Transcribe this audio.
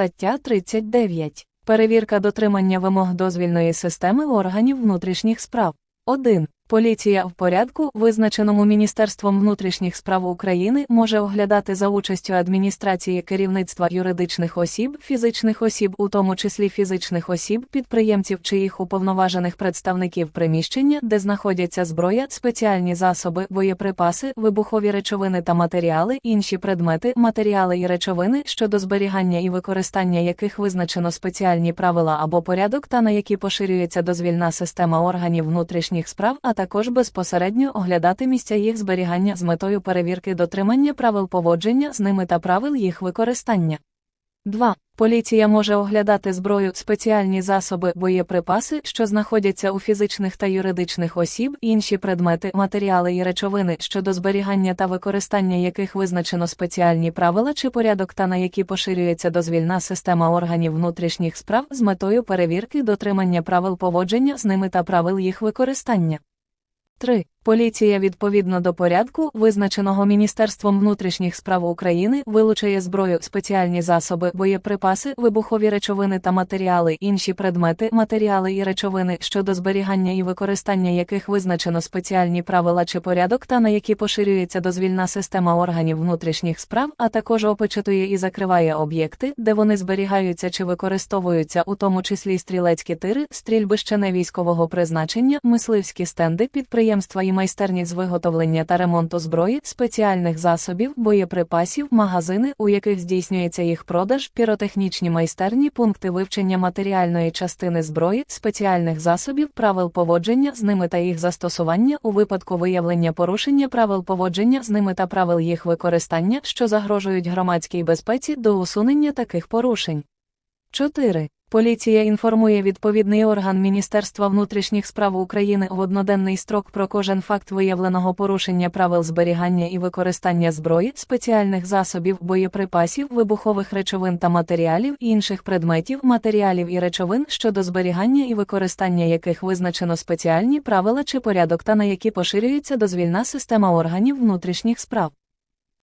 Стаття 39. Перевірка дотримання вимог дозвільної системи органів внутрішніх справ. 1. Поліція в порядку, визначеному Міністерством внутрішніх справ України, може оглядати за участю адміністрації керівництва юридичних осіб, фізичних осіб, у тому числі фізичних осіб, підприємців чи їх уповноважених представників приміщення, де знаходяться зброя, спеціальні засоби, боєприпаси, вибухові речовини та матеріали, інші предмети, матеріали і речовини, щодо зберігання і використання яких визначено спеціальні правила або порядок та на які поширюється дозвільна система органів внутрішніх справ, а також безпосередньо оглядати місця їх зберігання з метою перевірки дотримання правил поводження з ними та правил їх використання. 2. Поліція може оглядати зброю, спеціальні засоби, боєприпаси, що знаходяться у фізичних та юридичних осіб, інші предмети, матеріали і речовини, щодо зберігання та використання яких визначено спеціальні правила чи порядок та на які поширюється дозвільна система органів внутрішніх справ з метою перевірки дотримання правил поводження з ними та правил їх використання. 3. Поліція відповідно до порядку, визначеного Міністерством внутрішніх справ України, вилучає зброю, спеціальні засоби, боєприпаси, вибухові речовини та матеріали, інші предмети, матеріали і речовини, щодо зберігання і використання яких визначено спеціальні правила чи порядок та на які поширюється дозвільна система органів внутрішніх справ, а також опечатує і закриває об'єкти, де вони зберігаються чи використовуються, у тому числі стрілецькі тири, стрільбища невійськового призначення, мисливські стенди, підприємства і майстерні з виготовлення та ремонту зброї, спеціальних засобів, боєприпасів, магазини, у яких здійснюється їх продаж, піротехнічні майстерні, пункти вивчення матеріальної частини зброї, спеціальних засобів, правил поводження з ними та їх застосування у випадку виявлення порушення правил поводження з ними та правил їх використання, що загрожують громадській безпеці до усунення таких порушень. 4. Поліція інформує відповідний орган Міністерства внутрішніх справ України в одноденний строк про кожен факт виявленого порушення правил зберігання і використання зброї, спеціальних засобів, боєприпасів, вибухових речовин та матеріалів, інших предметів, матеріалів і речовин щодо зберігання і використання яких визначено спеціальні правила чи порядок та на які поширюється дозвільна система органів внутрішніх справ.